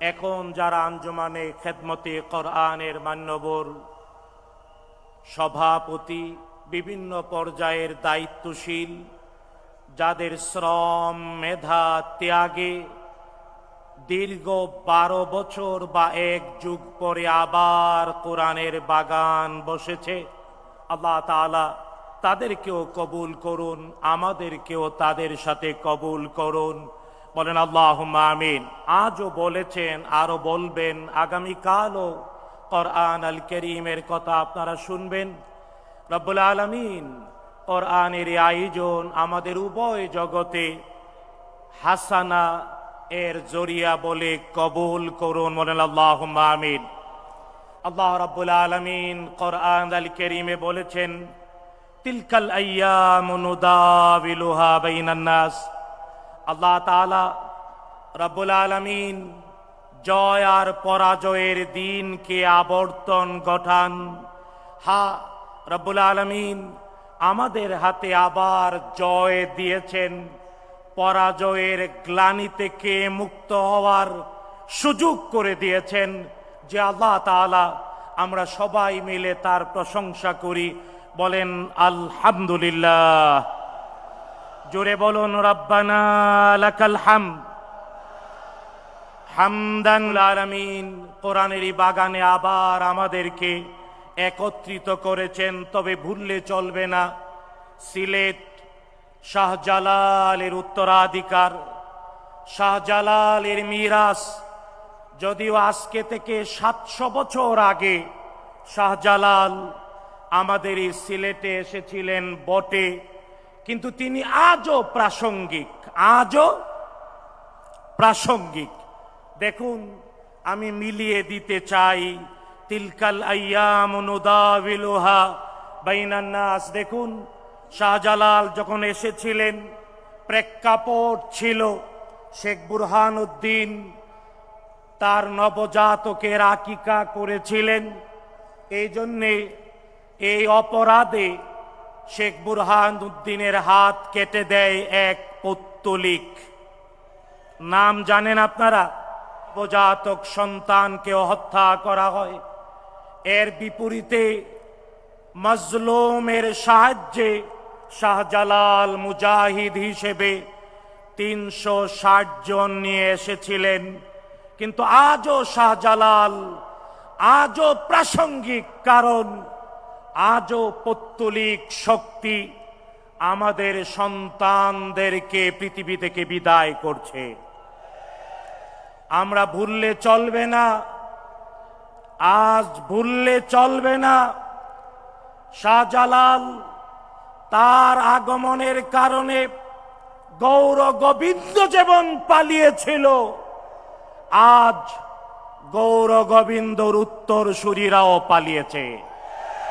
এখন যারা আঞ্জমানে খেদমতে কোরআনের মান্যবর, সভাপতি, বিভিন্ন পর্যায়ের দায়িত্বশীল, যাদের শ্রম মেধা ত্যাগে দীর্ঘ বারো বছর বা এক যুগ পরে আবার কোরআনের বাগান বসেছে, আল্লাহ তাআলা তাদেরকেও কবুল করুন, আমাদেরকেও তাদের সাথে কবুল করুন। বলেন আল্লাহ আমিন। আজও বলেছেন আরও বলবেন, আগামীকালও কোরআন আল করিমের কথা আপনারা শুনবেন। রব্বুল আলমিন কোরআনের আয়োজন আমাদের উভয় জগতে হাসানা এর জরিয়া বলে কবুল করুন। বলেন আল্লাহ আমিন। আল্লাহ রাব্বুল আলামিন কোরআন আল করিমে বলেছেন, তিলকাল আইয়াম নুদাবিলুহা বাইনান নাস আল্লাহ তাআলা রাব্বুল আলামিন জয় আর পরাজয়ের দিনকে আবর্তন গঠান। হা, রব্বুল আলামিন আমাদের হাতে আবার জয় দিয়েছেন। পরাজয়ের গ্লানি থেকে মুক্ত হওয়ার সুযোগ করে দিয়েছেন যে আল্লাহ তাআলা আমরা সবাই মিলে তার প্রশংসা করি। বলেন, আলহামদুলিল্লাহ। জোরে বলুন, রব্বানা লাকাল হাম হামদান আলামিন কোরআনের বাগানে আবার আমাদেরকে একত্রিত করেছেন, তবে ভুললে চলবে না। সিলেট শাহজালালের উত্তরাধিকার, শাহজালালের মিরাস যদিও আজকে থেকে সাতশো বছর আগে শাহজালাল আমাদের এই সিলেটে এসেছিলেন বটে কিন্তু তিনি আজও প্রাসঙ্গিক আজও প্রাসঙ্গিক। দেখুন, আমি মিলিয়ে দিতে চাই, তিলকাল নাস। দেখুন, শাহজালাল যখন এসেছিলেন, প্রেক্ষাপট ছিল শেখ বুরহান উদ্দিন তার নবজাতকের আকিকা করেছিলেন। এই জন্যে এই অপরাধে শেখ বুরহান উদ্দিনের হাত কেটে দেয় এক পত্তলিক। নাম জানেন আপনারা? নবজাতক সন্তানকে হত্যা করা হয়। এর বিপরীতে মজলুমের সাহায্যে শাহজালাল মুজাহিদ হিসেবে তিনশো ষাট জন নিয়ে এসেছিলেন। কিন্তু আজও শাহজালাল আজও প্রাসঙ্গিক কারণ আজও পত্তলিক শক্তি আমাদের সন্তানদেরকে পৃথিবী থেকে বিদায় করছে। আমরা ভুললে চলবে না, আজ ভুললে চলবে না। শাহজালাল তার আগমনের কারণে গৌর গোবিন্দ যেমন পালিয়েছিল, আজ গৌর গোবিন্দর উত্তর সুরীরাও পালিয়েছে।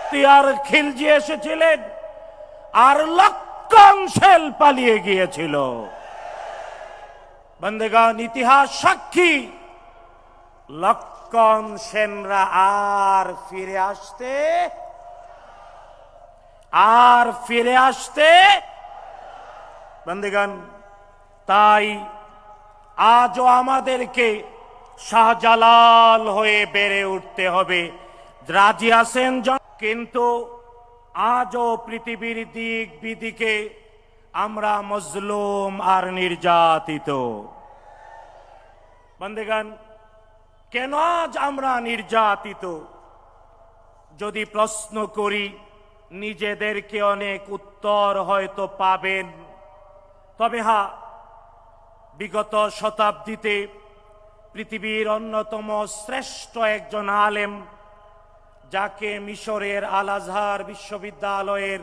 তিয়ার খিলজি এসেছিলেন আর লক্ষণ সেল পালিয়ে গিয়েছিল। বন্দেগান, ইতিহাস, সাক্ষী। লক্ষণ সেনরা আর ফিরে আসতে, আর ফিরে আসতে বন্দেগান, তাই আজও আমাদেরকে শাহজালাল হয়ে বেড়ে উঠতে হবে। রাজি আছেন কিন্তু আজও পৃথিবীর দিক বিদিকে আমরা মজলুম আর নির্যাতিত। বন্দেগান কেন আজ আমরা নির্যাতিত? যদি প্রশ্ন করি, নিজেদেরকে অনেক উত্তর হয়তো পাবেন। তবে হা, বিগত শতাব্দীতে পৃথিবীর অন্যতম শ্রেষ্ঠ একজন আলেম যাকে মিশরের আল আজহার বিশ্ববিদ্যালয়ের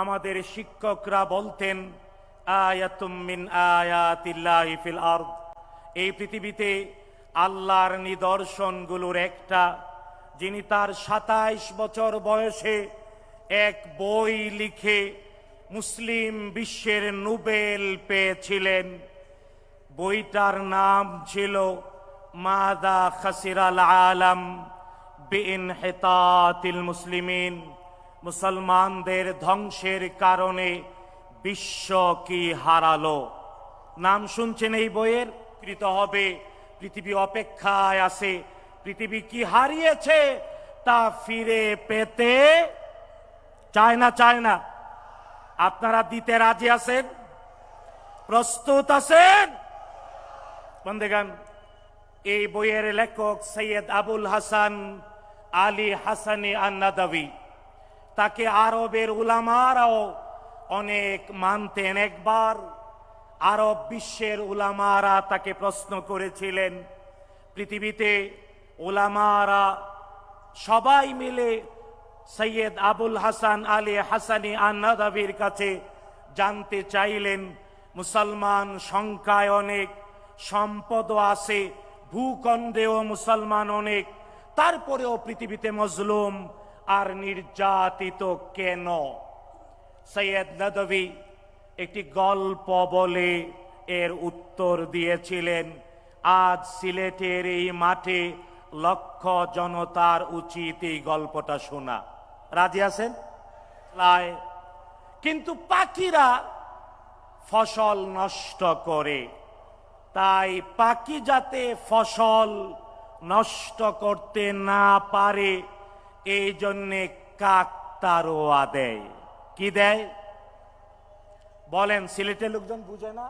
আমাদের শিক্ষকরা বলতেন আয়াতুমিন আয়াতিল্লাহি ফিল আরদ। এই পৃথিবীতে আল্লাহর নিদর্শনগুলোর একটা, যিনি তার সাতাইশ বছর বয়সে এক বই লিখে মুসলিম বিশ্বের নোবেল পেয়েছিলেন। বইটার নাম ছিল, মাদা খাসিরাল আলম। মুসলিমিন, মুসলমানদের ধ্বংসের কারণে বিশ্ব কি হারালো? নাম শুনছেন এই বইয়ের? কৃত হবে, পৃথিবী অপেক্ষায় আছে, পৃথিবী কি হারিয়েছে তা ফিরে পেতে? চায় না চায় না। আপনারা দিতে রাজি আছেন? প্রস্তুত আছেন? বন্ধেগান এই বইয়ের লেখক সৈয়দ আবুল হাসান আলী হাসানি আন্নাদাবি। তাকে আরবের উলামারাও অনেক মানতেন একবার। আরব বিশ্বের উলামারা তাকে প্রশ্ন করেছিলেন, পৃথিবীতে উলামারা সবাই মিলে সৈয়দ আবুল হাসান আলী হাসানি আন্নাদাবির কাছে জানতে চাইলেন, মুসলমান সংখ্যায় অনেক, সম্পদও আছে, ভূখণ্ডেও মুসলমান অনেক। তারপরেও পৃথিবীতে মজলুম আর নির্যাতিত কেন? সৈয়দ নদভী একটি গল্প বলে এর উত্তর দিয়েছিলেন। আজ সিলেটের এই মাঠে লক্ষ জনতার উচিত এই গল্পটা শোনা। রাজি আছেন? কিন্তু পাখিরা ফসল নষ্ট করে। তাই পাখি যাতে ফসল নষ্ট করতে না পারে এই জন্যে কাকতারোয়া দেয় কি দেয়? বলেন, সিলেটের লোকজন বুঝে না?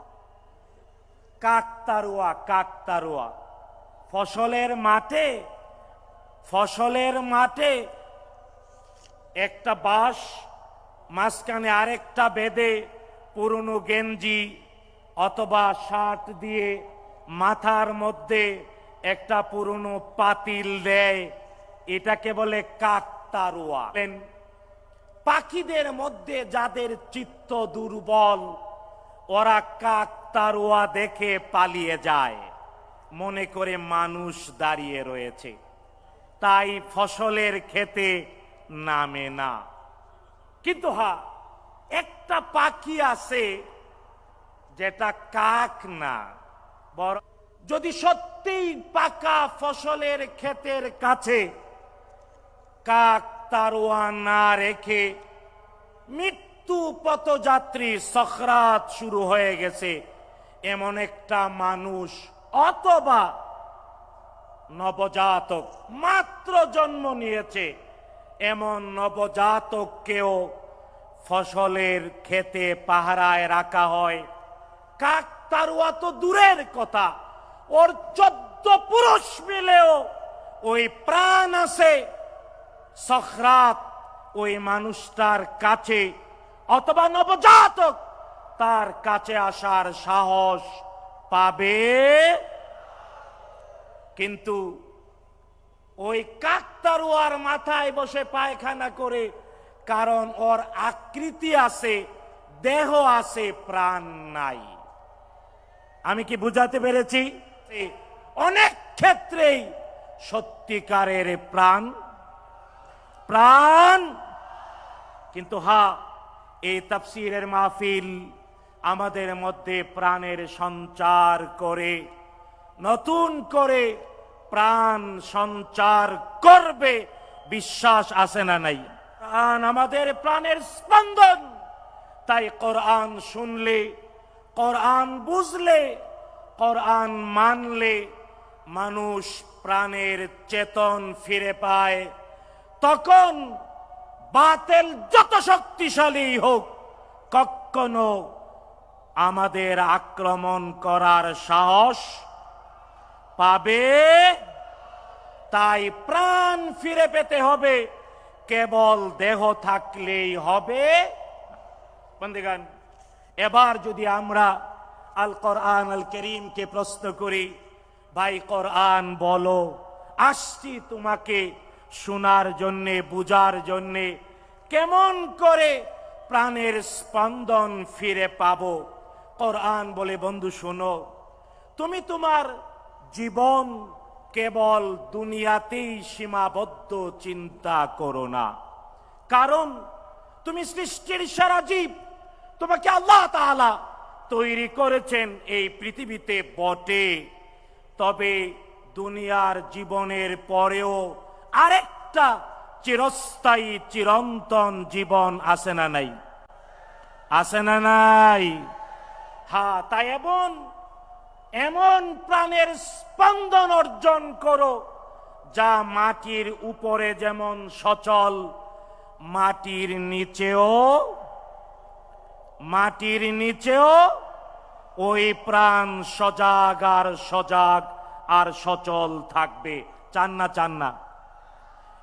কাকতারুয়া কাকতারুয়া। ফসলের মাঠে ফসলের মাঠে একটা বাঁশ, মাঝখানে আরেকটা বেদে পুরনো গেঞ্জি অথবা শার্ট দিয়ে মাথার মধ্যে একটা পুরনো পাতিল দেয়, এটাকে বলে কাকতারুয়া। পাখিদের মধ্যে যাদের চিত্ত দুর্বল, ওরা কাকতারুয়া দেখে পালিয়ে যায়। মনে করে মানুষ দাঁড়িয়ে রয়েছে। তাই ফসলের খেতে নামে না। কিন্তু হা, একটা পাখি আছে, যেটা কাক না বড় যদি সত্যিই পাকা ফসলের ক্ষেতের কাছে কাক তারোয়া না রেখে মৃত্যু পথযাত্রী সখরাত শুরু হয়ে গেছে, এমন একটা মানুষ অথবা নবজাতক মাত্র জন্ম নিয়েছে, এমন নবজাতককেও ফসলের খেতে পাহারায় রাখা হয়। কাক তারুয়া তো দূরের কথা ওর চোদ্দ পুরুষ মিলেও ওই প্রাণ আছে। সখরাত ওই মানুষটার কাছে, অথবা নবজাতক তার কাছে আসার সাহস পাবে। কিন্তু ওই কাকতারুয়ার মাথায় বসে পায়খানা করে, কারণ ওর আকৃতি আছে, দেহ আছে, প্রাণ নাই। আমি কি বুঝাতে পেরেছি? অনেক ক্ষেত্রেই সত্যিকারের প্রাণ প্রাণ। কিন্তু হা, এই তাফসিরের মাহফিল আমাদের মধ্যে প্রাণের সঞ্চার করে, নতুন করে প্রাণ সঞ্চার করবে, বিশ্বাস আছে না নাই? প্রাণ আমাদের প্রাণের স্পন্দন। তাই কোরআন শুনলে, কোরআন বুঝলে কোরআন মানলে মানুষ প্রাণের চেতন ফিরে পায়। তখন বাতেল যত শক্তিশালী হোক, কখনো আমাদের আক্রমণ করার সাহস পাবে। তাই প্রাণ ফিরে পেতে হবে, কেবল দেহ থাকলেই হবে। বন্ধুগান এবার যদি আমরা আল কোরআন আল করিমকে প্রশ্ন করি, ভাই, কোরআন বলো, আসছি তোমাকে শোনার জন্যে, বুঝার জন্যে, কেমন করে প্রাণের স্পন্দন ফিরে পাবো? কোরআন বলে, বন্ধু, শোনো, তুমি তোমার জীবন কেবল দুনিয়াতেই সীমাবদ্ধ চিন্তা করো না। কারণ তুমি সৃষ্টির সারা জীব, তোমাকে আল্লাহ তাআলা তৈরি করেছেন এই পৃথিবীতে বটে। তবে দুনিয়ার জীবনের পরেও আরেকটা চিরস্থায়ী, চিরন্তন জীবন আছে না নাই? আসে না নাই? হা, তাই এমন এমন প্রাণের স্পন্দন অর্জন করো যা মাটির উপরে যেমন সচল, মাটির নিচেও মাটির নিচেও ওই প্রাণ সজাগ আর সজাগ আর সচল থাকবে। চান না চান না।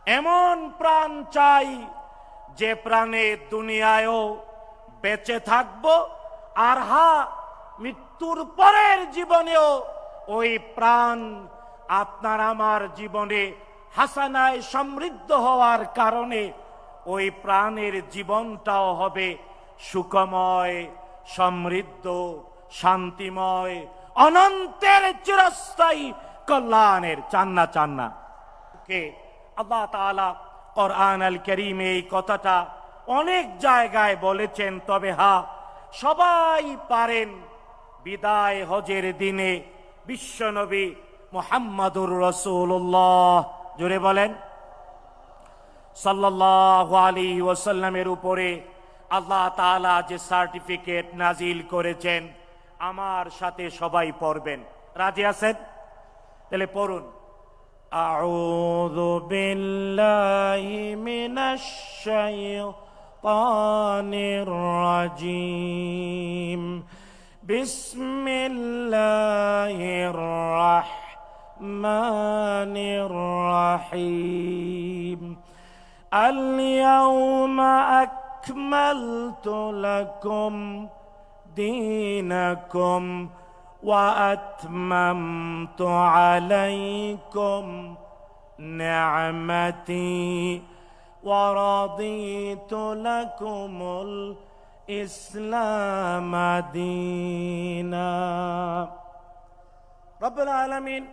এমন প্রাণ চাই যে প্রাণে দুনিয়ায়ও বেঁচে থাকব আর হা, মৃত্যুর পরের জীবনেও ওই প্রাণ আপনার আমার জীবনে হাসানায় সমৃদ্ধ হওয়ার কারণে ওই প্রাণের জীবনটাও হবে সুখময়, সমৃদ্ধ শান্তিময়, অনন্তের চিরস্থায়ী কল্যাণের চান্না চান্না। কে আল্লাহ তাআলা কোরআন আল করিমে এই কথাটা অনেক জায়গায় বলেছেন, তবে হা, সবাই পারেন বিদায় হজের দিনে বিশ্বনবী মোহাম্মদুর রসুল্লাহ জোরে বলেন, সাল্লাল্লাহু আলাইহি ওয়াসাল্লামের উপরে আল্লাহ তাআলা যে সার্টিফিকেট নাজিল করেছেন আমার সাথে সবাই পড়বেন রাজি আছেন তাহলে পড়ুন أعوذ بالله من الشيطان الرجيم بسم الله الرحمن الرحيم اليوم أكملت لكم دينكم واتممت عليكم نعمتي ورضيت لكم الاسلام دينا رب العالمين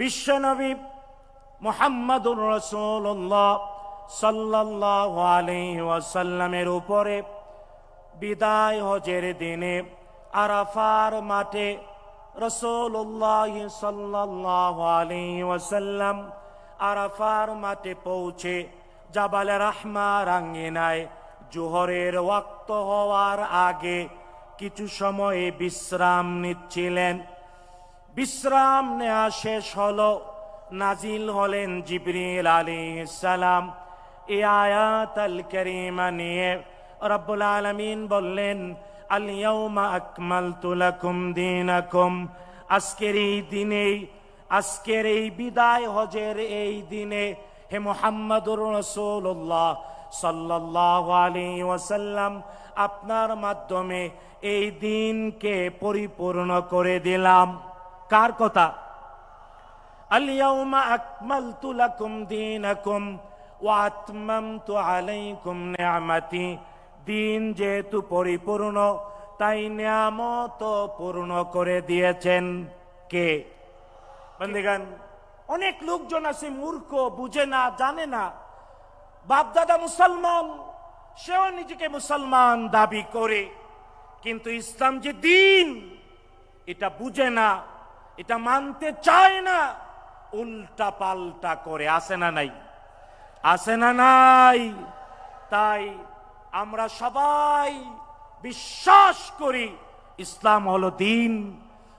বিশ্বনবী মোহাম্মদুর রসুল্লাহ সাল্লাহ আলাইহি ওয়াসাল্লামের উপরে বিদায় হজের দিনে আরাফার মাঠে রসুল্লাহ সাল্লাহ আলাইহি ওয়াসাল্লাম আরাফার মাঠে পৌঁছে জাবালে রাহমা রাঙ্গিনায় জোহরের ওয়াক্ত হওয়ার আগে কিছু সময়ে বিশ্রাম নিচ্ছিলেন। বিশ্রাম নেওয়া শেষ হল, নাজিল হলেন জিবরিল আলী সালাম। এ আয়াত আল করিমা নিয়ে রব্বুল আলমিন বললেন আলিয়াউমা আকমাল তুলাকুম দিন আকম আজকের এই দিনেই আজকের এই বিদায় হজের এই দিনে হে মোহাম্মদুর রসুল্লাহ সাল্লাহ আলী ওয়াসাল্লাম, আপনার মাধ্যমে এই দিনকে পরিপূর্ণ করে দিলাম। কার কথা? আলিয়াউমা আকমাল তুলাকুম দিন আকম ওয়াতমাম তু আলাইকুম নিয়ামাতি। দিন যেহেতু পরিপূর্ণ, তাই নিয়ামত পূর্ণ করে দিয়েছেন কে? বন্দিগান অনেক লোকজন আছে, মূর্খ, বুঝে না, জানে না। বাপদাদা মুসলমান, সেও নিজেকে মুসলমান দাবি করে। কিন্তু ইসলাম যে দিন, এটা বুঝে না, এটা মানতে চায় না উল্টা পাল্টা করে আসে না নাই? আসে না নাই? তাই আমরা সবাই বিশ্বাস করি ইসলাম হলো দিন।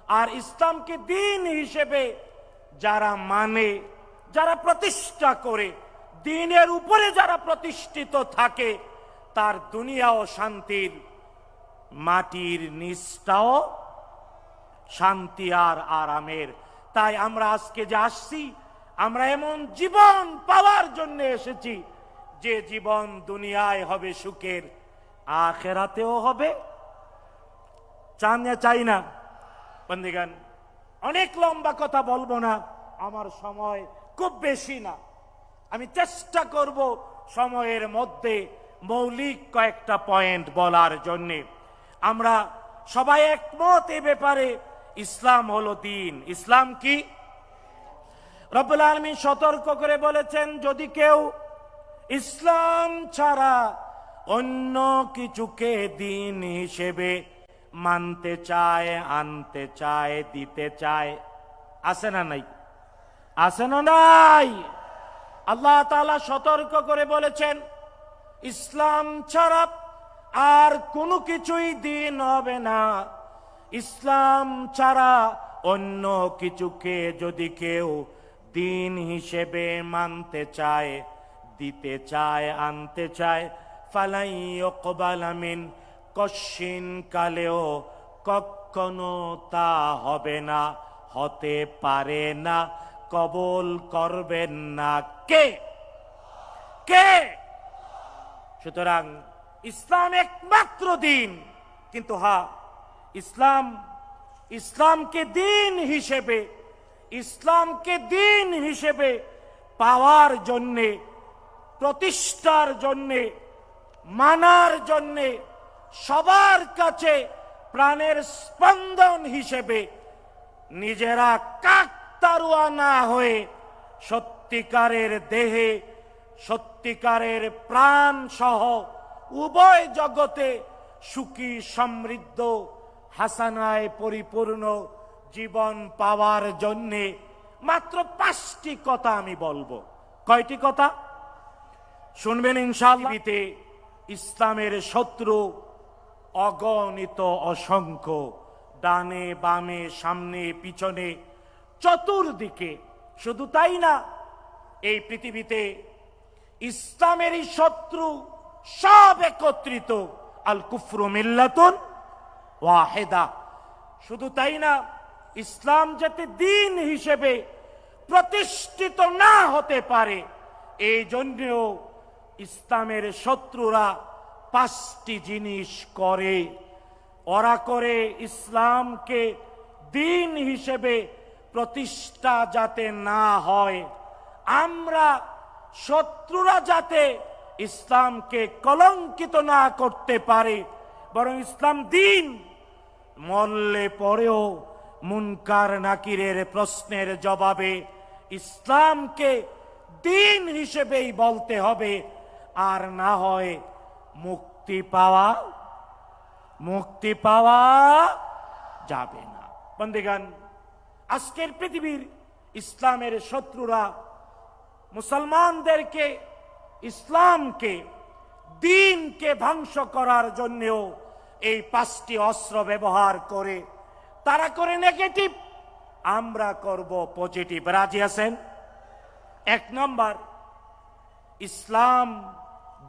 আর ইসলামকে দিন হিসেবে যারা মানে যারা প্রতিষ্ঠা করে, দিনের উপরে যারা প্রতিষ্ঠিত থাকে, তার দুনিয়া ও শান্তির মাটির নিচটাও শান্তি আর আরামের। তাই আমরা আজকে যে আসছি, আমরা এমন জীবন পাওয়ার জন্য এসেছি যে জীবন দুনিয়ায় হবে সুখের, আখেরাতেও হবে। চান চাই না। বন্দিগান অনেক লম্বা কথা বলব না, আমার সময় খুব বেশি না। আমি চেষ্টা করব সময়ের মধ্যে মৌলিক কয়েকটা পয়েন্ট বলার জন্যে। আমরা সবাই একমত এ ব্যাপারে, ইসলাম হলো দিন। ইসলাম কি? রব্বুল আলমী সতর্ক করে বলেছেন, যদি কেউ ইসলাম ছাড়া অন্য কিছুকে দিন হিসেবে মানতে চায়, আনতে চায়, দিতে চায়। আছে না নাই? আছে না নাই? আল্লাহ তাআলা সতর্ক করে বলেছেন, ইসলাম ছাড়া আর কোনো কিছুই দিন হবে না। ইসলাম ছাড়া অন্য কিছুকে যদি কেউ দিন হিসেবে মানতে চায় দিতে চায়, আনতে চায়, ফালাই আমিন কশিন কালেও কখনো তা হবে না, হতে পারে না, কবল করবেন না। কে? কে? সুতরাং ইসলাম একমাত্র দিন। কিন্তু হা, ইসলাম, ইসলামকে দিন হিসেবে, ইসলামকে দিন হিসেবে পাওয়ার জন্যে প্রতিষ্ঠার জন্যে, মানার জন্যে, সবার কাছে প্রাণের স্পন্দন হিসেবে নিজেরা কাকতারুয়া না হয়ে সত্যিকারের দেহে, সত্যিকারের প্রাণ সহ উভয় জগতে সুখী, সমৃদ্ধ, হাসানায় পরিপূর্ণ জীবন পাওয়ার জন্যে মাত্র পাঁচটি কথা আমি বলব। কয়টি কথা? শুনবেন ইনশাল্লাহতে ইসলামের শত্রু, অগণিত অসংখ্য, ডানে, বামে, সামনে, পিছনে, চতুর্দিকে। শুধু তাই না, এই পৃথিবীতে ইসলামেরই শত্রু সব একত্রিত। আল কুফরু মিল্লাতুন ওয়াহেদা। শুধু তাই না, ইসলাম যাতে দিন হিসেবে প্রতিষ্ঠিত না হতে পারে, এই জন্যেও ইসলামের শত্রুরা পাঁচটি জিনিস করে। ওরা করে ইসলামকে দিন হিসেবে প্রতিষ্ঠা যাতে না হয়। আমরা শত্রুরা যাতে ইসলামকে কলঙ্কিত না করতে পারে, বরং ইসলাম দিন। মল্লে পরেও মুনকার নাকিরের প্রশ্নের জবাবে ইসলামকে দিন হিসেবেই বলতে হবে। আর না হয় মুক্তি পাওয়া মুক্তি পাওয়া যাবে না। বন্দিগান আজকের পৃথিবীর ইসলামের শত্রুরা মুসলমানদেরকে, ইসলামকে, দিনকে ধ্বংস করার জন্যেও এই পাঁচটি অস্ত্র ব্যবহার করে, তারা করে নেগেটিভ আমরা করব পজিটিভ রাজি আছেন? এক নম্বর ইসলাম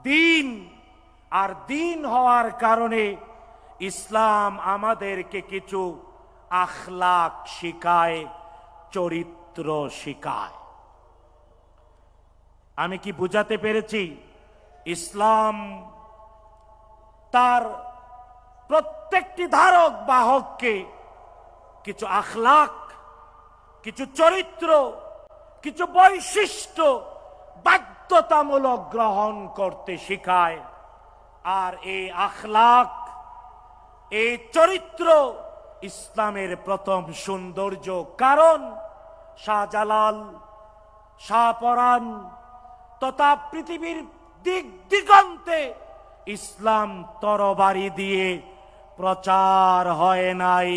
দিন আর দিন হওয়ার কারণে ইসলাম আমাদেরকে কিছু আখলাক শিখায়, চরিত্র শিখায়। আমি কি বুঝাতে পেরেছি? ইসলাম তার প্রত্যেকটি ধারক বাহককে কিছু আখলাক, কিছু চরিত্র, কিছু বৈশিষ্ট্য বাধ্যতামূলক গ্রহণ করতে শিখায়। আর এই আখলাক, এই চরিত্র ইসলামের প্রথম সৌন্দর্য কারণ। শাহজালাল, শাহপরাণ তথা পৃথিবীর দিক দিগন্তে ইসলাম তরবারি দিয়ে প্রচার হয় নাই।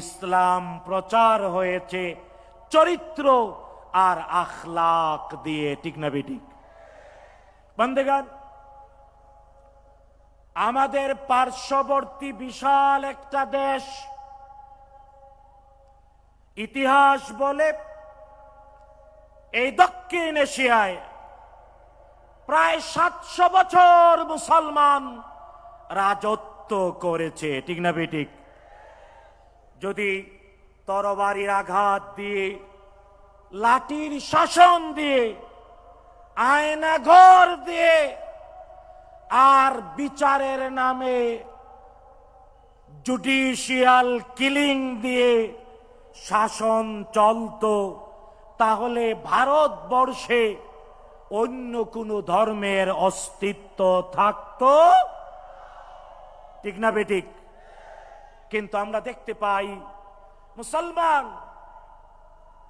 ইসলাম প্রচার হয়েছে চরিত্র আর আখলাক দিয়ে, ঠিক না বেঠিক বন্দেগান আমাদের পার্শ্ববর্তী বিশাল একটা দেশ। ইতিহাস বলে এই দক্ষিণ এশিয়ায় প্রায় সাতশো বছর মুসলমান রাজত্ব করেছে, ঠিক না বেঠিক যদি তরবারির আঘাত দিয়ে লাঠির শাসন দিয়ে, আয়না ঘর দিয়ে, আর বিচারের নামে জুডিশিয়াল কিলিং দিয়ে শাসন চলতো। তাহলে ভারতবর্ষে অন্য কোনো ধর্মের অস্তিত্ব থাকতো? ঠিক না বেঠিক? কিন্তু আমরা দেখতে পাই মুসলমান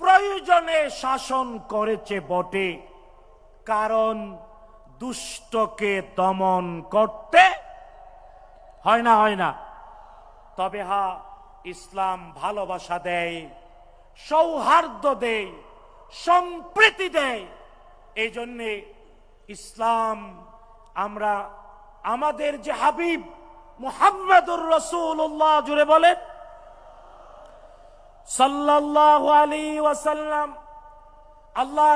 প্রয়োজনে শাসন করেছে বটে, কারণ দুষ্টকে দমন করতে হয় না হয় না। তবে হা, ইসলাম ভালোবাসা দেয়, সৌহার্দ্য দেয়, সম্প্রীতি দেয়। এই জন্যে ইসলাম আমরা আমাদের যে হাবিব মুহাম্মদুর রসুল্লাহ জুড়ে বলেন সাল্লাল্লাহু আলাইহি ওয়াসাল্লাম, আল্লাহ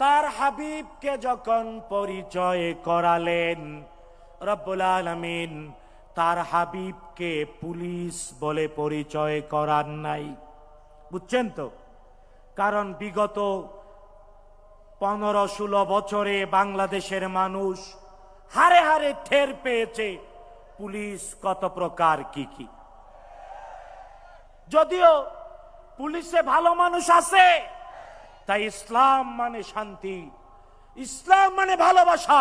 তার হাবিবকে যখন পরিচয় করালেন, রব্বুল আলামিন তার হাবিবকে পুলিশ বলে পরিচয় করার নাই। বুঝছেন তো? কারণ বিগত পনেরো ষোলো বছরে বাংলাদেশের মানুষ হারে হারে ঠের পেয়েছে। পুলিশ কত প্রকার কি কি? যদিও পুলিশে ভালো মানুষ আছে, তাই ইসলাম মানে শান্তি, ইসলাম মানে ভালোবাসা,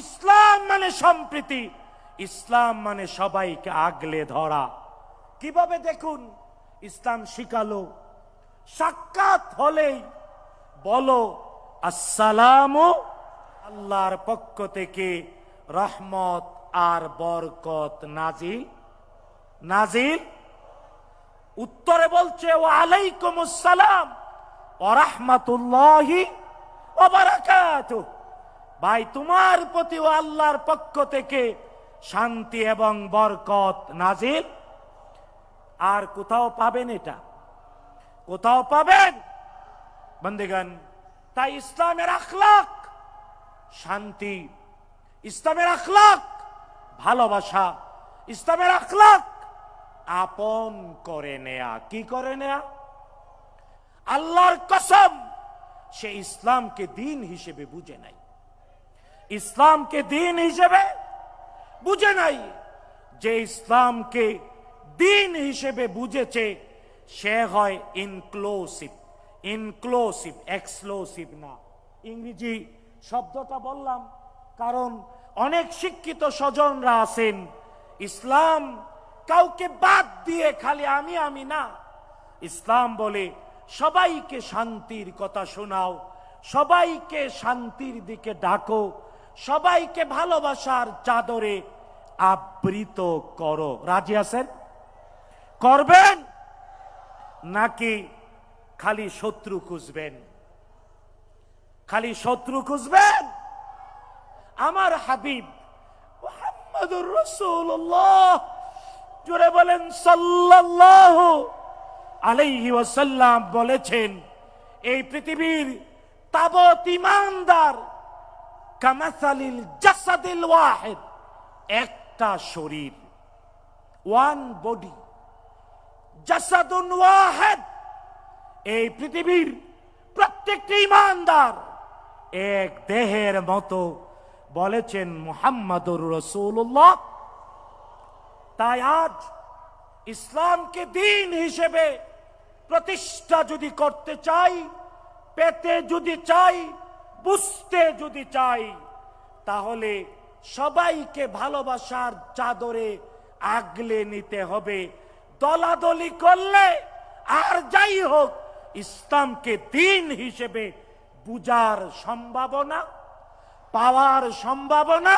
ইসলাম মানে সম্প্রীতি, ইসলাম মানে সবাইকে আগলে ধরা। কীভাবে দেখুন? ইসলাম শিখালো, সাক্ষাৎ হলেই বলো, আসসালামু আল্লাহর পক্ষ থেকে রহমত আর বরকত নাজিল নাজিল উত্তরে বলছে ও আলাইকুম ও রহমতুল্লাহি ও বারাকাতুহু ভাই, তোমার প্রতি ও আল্লাহর পক্ষ থেকে শান্তি এবং বরকত নাজিল। আর কোথাও পাবেন এটা? কোথাও পাবেন? বন্দিগান তাই ইসলামের আখলাক, শান্তি, ইসলামের আখলাক, ভালোবাসা, ইসলামের আখলাক আপন করে নেয়া। কি করে নেয়া? আল্লাহর কসম, সে ইসলামকে দিন হিসেবে বুঝে নাই। ইসলামকে দিন হিসেবে বুঝে নাই। যে ইসলামকে দিন হিসেবে বুঝেছে, সে হয় ইনক্লোসিভ ইনক্লোসিভ এক্সক্লোসিভ না। ইংরেজি শব্দটা বললাম কারণ অনেক শিক্ষিত স্বজনরা আছেন। ইসলাম কাউকে বাদ দিয়ে খালি আমি আমি না। ইসলাম বলে, সবাইকে শান্তির কথা শোনাও, সবাইকে শান্তির দিকে ডাকো, সবাইকে ভালোবাসার চাদরে আবৃত করো। রাজি আছেন? করবেন? নাকি খালি শত্রু খুঁজবেন? খালি শত্রু খুঁজবেন? আমার হাবিব মোহাম্মদুর রসুল্লাহ জুড়ে বলেন, সাল্লাল্লাহু আলাইহি ওয়াসাল্লাম বলেছেন, এই পৃথিবীর তাবত ইমানদার কামাসালিল জাসাদিল ওয়াহিদ, একটা শরীর, ওয়ান বডি। জাসাদুন ওয়াহিদ, এই পৃথিবীর প্রত্যেকটি ইমানদার এক দেহের মতো বলেছেন মুহাম্মাদুর রসুল্লাহ তাই আজ ইসলামকে দিন হিসেবে প্রতিষ্ঠা যদি করতে চাই, পেতে যদি চাই, বুঝতে যদি চাই, তাহলে সবাইকে ভালোবাসার চাদরে আগলে নিতে হবে। দলাদলি করলে আর যাই হোক, ইসলামকে দিন হিসেবে বুজার সম্ভাবনা, পাওয়ার সম্ভাবনা